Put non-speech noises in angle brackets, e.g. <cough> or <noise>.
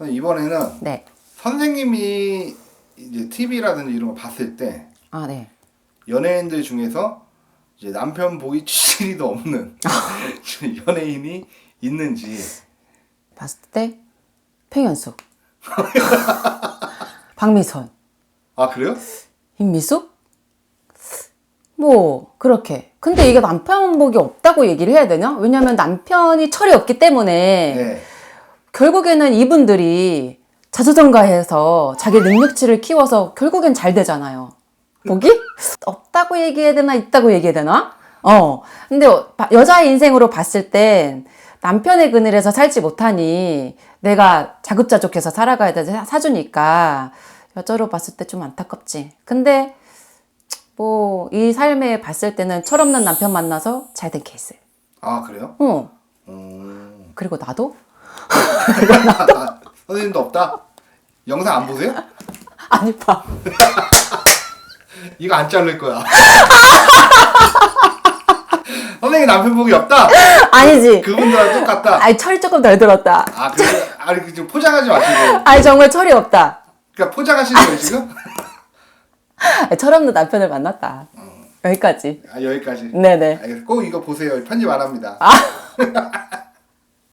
이번에는 네. 선생님이 이제 TV라든지 이런 거 봤을 때 아, 네. 연예인들 중에서 이제 남편 보기 취실이도 없는 <laughs> 연예인이 있는지 봤을 때 팽현숙. <laughs> 박미선. 아 그래요? 임미숙? 뭐 그렇게. 근데 이게 남편 복이 없다고 얘기를 해야 되나? 왜냐면 남편이 철이 없기 때문에 네. 결국에는 이분들이 자수정가해서 자기 능력치를 키워서 결국엔 잘 되잖아요. 복이? 없다고 얘기해야 되나 있다고 얘기해야 되나? 어. 근데 바- 여자의 인생으로 봤을 땐 남편의 그늘에서 살지 못하니 내가 자급자족해서 살아가야 돼 사주니까 여자로 봤을 때 좀 안타깝지. 근데 뭐 이 삶에 봤을 때는 철없는 남편 만나서 잘 된 케이스. 아 그래요? 어. 음. 그리고 나도 아, <laughs> 선생님도 없다? 영상 안 보세요? 아니 봐. <laughs> 이거 안 자를 거야. <laughs> 선생님 남편 보기 없다? 아니지. 그분들랑 똑같다. 아니 철이 조금 덜 들었다. 아, 그, 아니, 그, 좀 포장하지 마시고. 아니 정말 철이 없다. 그러니까 포장하시는 거예요, 지금? 아니, 철없는 남편을 만났다. 여기까지. 아, 여기까지. 네네. 알겠어. 꼭 이거 보세요. 편집 안 합니다. 아.